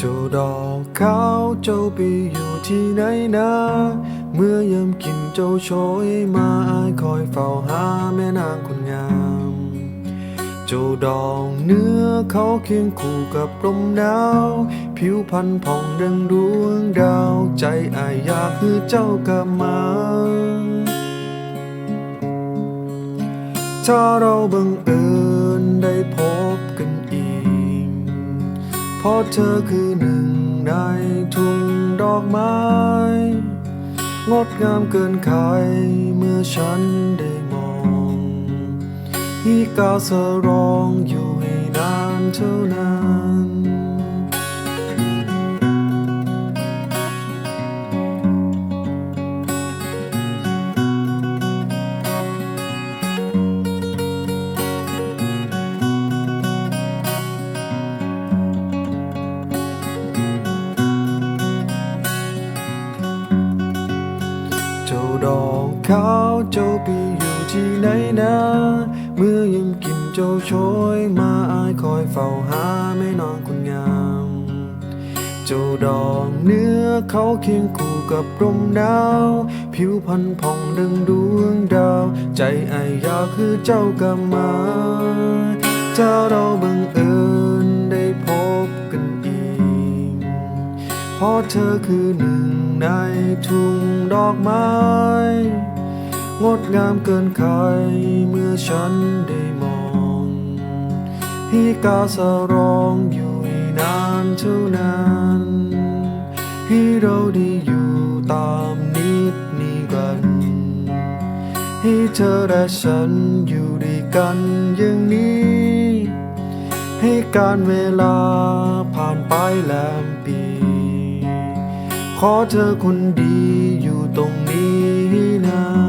เจ้าดอกขาวเจ้าไปอยู่ที่ไหนนะ เมื่อยามกินเจ้าโชยมาอายคอยเฝ้าหาแม่นางคนงาม เจ้าดองเนื้อเขาเคียงคู่กับลมหนาว ผิวพรรณผ่องดังดวงดาว ใจอายอยากคือเจ้ากลับมาถ้าเราบังเอิญได้พบ เพราะเธอคือหนึ่งในทุ่งดอกไม้ งดงามเกินใครเมื่อฉันได้มองฮีกาสรรองอยู่ จ้าดอกขาวเจ้าไปอยู่ที่ไหนนะ เมื่อยังกินเจ้าโชยมาอายคอยเฝ้าหาแม่นอนคนงาม เจ้าดอกเนื้อเขาเคียงคู่กับลมหนาว ผิวพรรณผ่องดังดวงดาว ใจไอายอยากคือเจ้ากลับมาถ้าเราบังเอิญได้พบกันอีกเพราะเธอคือหนึ่ง ในทุ่งดอกไม้ งดงามเกินใครเมื่อฉันได้มองฮิกาสะรองอยู่นานเท่านั้นให้เราได้อยู่ตามนิดนี้กันให้เธอและฉันอยู่ด้วยกันอย่างนี้ ให้การเวลาผ่านไปแลมปี ขอเธอคนดีอยู่ตรงนี้นาน